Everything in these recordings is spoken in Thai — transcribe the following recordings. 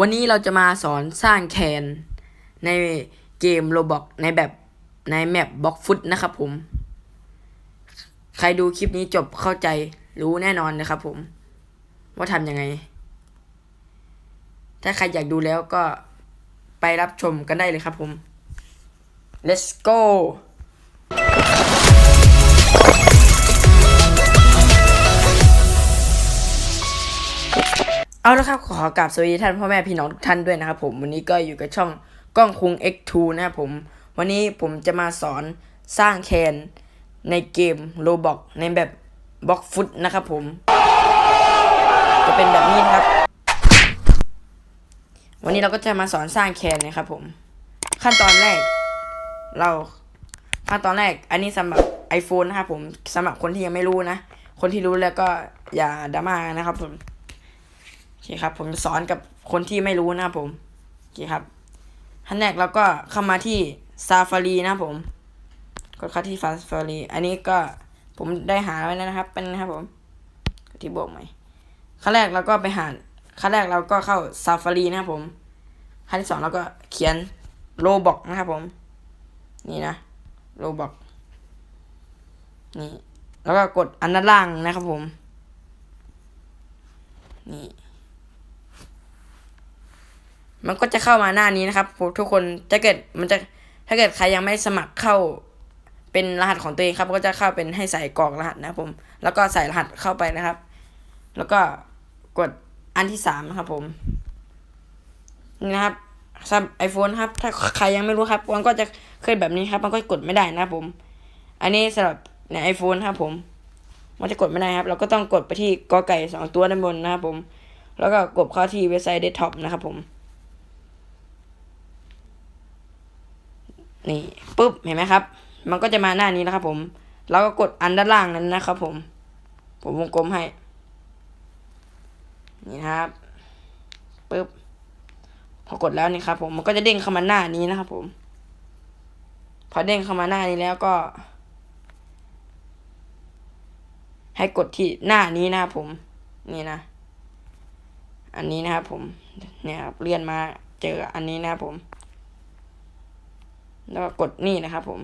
วันนี้เราจะมาสอนสร้างแคนในเกมโรบอกในแบบในแมปบล็อกฟุตนะครับผม ใครดูคลิปนี้จบเข้าใจรู้แน่นอนนะครับผม ว่าทำยังไง ถ้าใครอยากดูแล้วก็ไปรับชมกันได้เลยครับผม let's go เอาละครับขอกราบสวัสดีท่านพ่อแม่พี่น้องทุกท่านด้วยนะครับผมวันนี้ก็อยู่กับช่องกล้องคุง X2 นะครับผม วันนี้ผมจะมาสอนสร้างแคนในเกมโ o บอกในแบบบล็อกฟุตนะครับผม จะเป็นแบบนี้ครับ วันนี้เราก็จะมาสอนสร้างแคนนะครับผม ขั้นตอนแรก เราขั้นตอนแรก อันนี้สำหรับ iPhone นะครับผมสำหรับคนที่ยังไม่รู้นะ คนที่รู้แล้วก็อย่าดราม่านะครับผม เคครับ ผมจะสอนกับคนที่ไม่รู้นะครับผมโอเคครับขั้นแรกเราก็เข้ามาที่ Safari นะครับผม กดเข้าที่ Safari อันนี้ก็ผมได้หาไว้แล้วนะครับ เป็นนะครับผมที่บวกใหม่ขั้นแรกเราก็ไปหาขั้นแรกเราก็เข้า Safari นะครับผมขั้นที่สองเราก็เขียน Roblox นะครับผม นี่นะ Roblox นี่ แล้วก็กดอันด้านล่างนะครับผม นี่ มันก็จะเข้ามาหน้านี้นะครับทุกคนถ้าเกิดมันจะถ้าเกิดใครยังไม่สมัครเข้าเป็นรหัสของตัวเองครับ ก็จะเข้าเป็นให้ใส่กรอกรหัสนะผม แล้วก็ใส่รหัสเข้าไปนะครับ แล้วก็กดอันที่สามนะครับผมนี่นะครับสำหรับไอโฟนครับ ถ้าใครยังไม่รู้ครับมันก็จะเคยแบบนี้ครับ มันก็กดไม่ได้นะครับผม อันนี้สำหรับในไอโฟนครับผม มันจะกดไม่ได้ครับ เราก็ต้องกดไปที่กอไก่สองตัวด้านบนนะครับผม แล้วก็กดเข้าที่เว็บไซต์เดสก์ท็อปนะครับผม นี่ปุ๊บเห็นไหมครับ มันก็จะมาหน้านี้นะครับผมแล้วก็กดอันด้านล่างนั้นนะครับผม ผมวงกลมให้ นี่นะครับปุ๊บพอกดแล้วนี่ครับ ผมมันก็จะเด้งเข้ามาหน้านี้นะครับผม พอเด้งเข้ามาหน้านี้แล้วก็ ให้กดที่หน้านี้นะครับผม นี่นะ อันนี้นะครับผม เนี่ยครับเลื่อนมาเจออันนี้นะครับผม แล้วก็กดนี่นะครับผม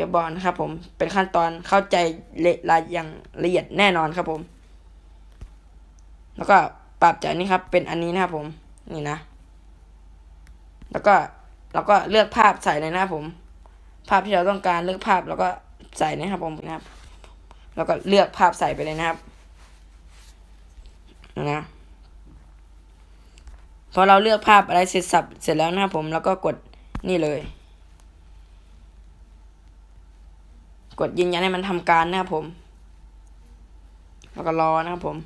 จะบอกนะครับผมเป็นขั้นตอนเข้าใจละลายอย่างละเอียดแน่นอนครับผม แล้วก็ปรับจากนี้ครับ เป็นอันนี้นะครับผม นี่นะ แล้วก็เราก็เลือกภาพใส่เลยนะครับผม ภาพที่เราต้องการเลือกภาพแล้วก็ใส่นะครับผมนะครับ แล้วก็เลือกภาพใส่ไปเลยนะครับนะ พอเราเลือกภาพอะไรเสร็จสับเสร็จแล้วนะครับผมแล้วก็กดนี่เลย กดยืนยันให้มันทำการนะครับผม แล้วก็รอนะครับผม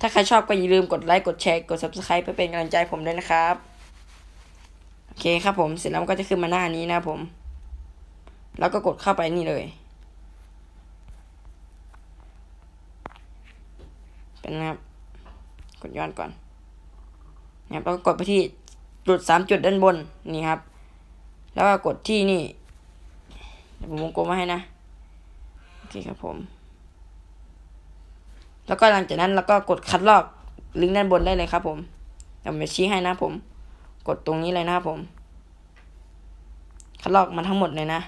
ถ้าใครชอบก็อย่าลืมกดไลค์กดแชร์กด subscribe เพื่อเป็นกำลังใจผมด้วยนะครับโอเคครับผมเสร็จแล้วก็จะขึ้นมาหน้านี้นะครับผม แล้วก็กดเข้าไปนี่เลยเป็นนะครับกดย้อนก่อน นะครับแล้วก็กดไปที่จุดสามจุดด้านบนนี่ครับ แล้วก็กดที่นี่เดี๋ยวผมวงกลมมาให้นะโอเคครับผม แล้วก็หลังจากนั้นเราก็กดคัดลอกลิงก์ด้านบนได้เลยครับ ผมเดี๋ยวผมจะชี้ให้นะผม กดตรงนี้เลยนะครับผม คัดลอกมาทั้งหมดเลยนะ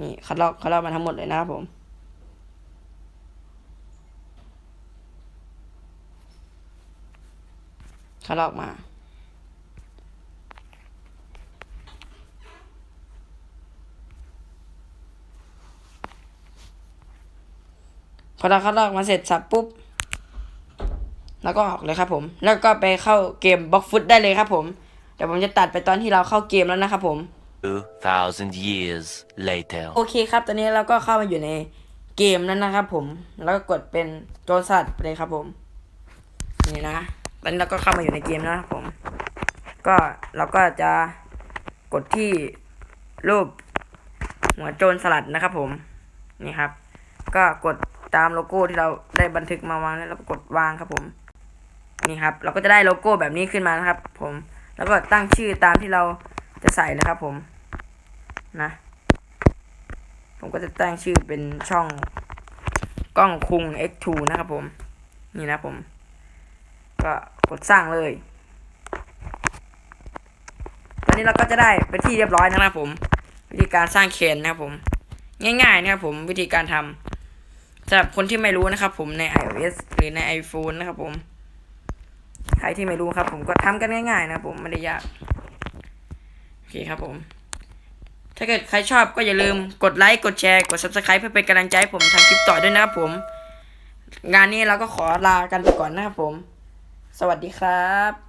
นี่คัดลอกคัดลอกมาทั้งหมดเลยนะครับผม คัดลอกมา พอเราคัดลอกมาเสร็จสับปุ๊บ แล้วก็ออกเลยครับผม แล้วก็ไปเข้าเกมบล็อกฟุตได้เลยครับผม เดี๋ยวผมจะตัดไปตอนที่เราเข้าเกมแล้วนะครับผม 2,000 years later. โอเคครับ ตอนนี้เราก็เข้ามาอยู่ในเกมนั้นนะครับผม แล้วก็กดเป็นโจรสัตว์ไปเลยครับผม นี่นะ ตอนนี้เราก็เข้ามาอยู่ในเกมแล้วนะครับผม ก็เราก็จะกดที่รูปหัวโจรสลัดนะครับผม นี่ครับ ก็กดตามโลโก้ที่เราได้บันทึกมาวางแล้วเราก็กดวางครับผม นี่ครับ เราก็จะได้โลโก้แบบนี้ขึ้นมานะครับ ผม แล้วก็ตั้งชื่อตามที่เราจะใส่นะครับผม นะ ผมก็จะตั้งชื่อเป็นช่องกล้องคุง X2 นะครับผม นี่นะผม ก็กดสร้างเลย ตอนนี้เราก็จะได้เป็นที่เรียบร้อยนะครับผม วิธีการสร้างเคนนะครับผม ง่ายๆนะครับผมวิธีการทำสำหรับคนที่ไม่รู้นะครับผมใน iOS หรือใน iPhone นะครับผมใครที่ไม่รู้ครับผมก็ทำกันง่ายๆนะครับผมไม่ได้ยากโอเคครับผม ถ้าเกิดใครชอบก็อย่าลืมกดไลค์กดแชร์กด subscribe เพื่อเป็นกำลังใจให้ผมทำคลิปต่อด้วยนะครับผม งานนี้เราก็ขอลากันไปก่อนนะครับผม สวัสดีครับ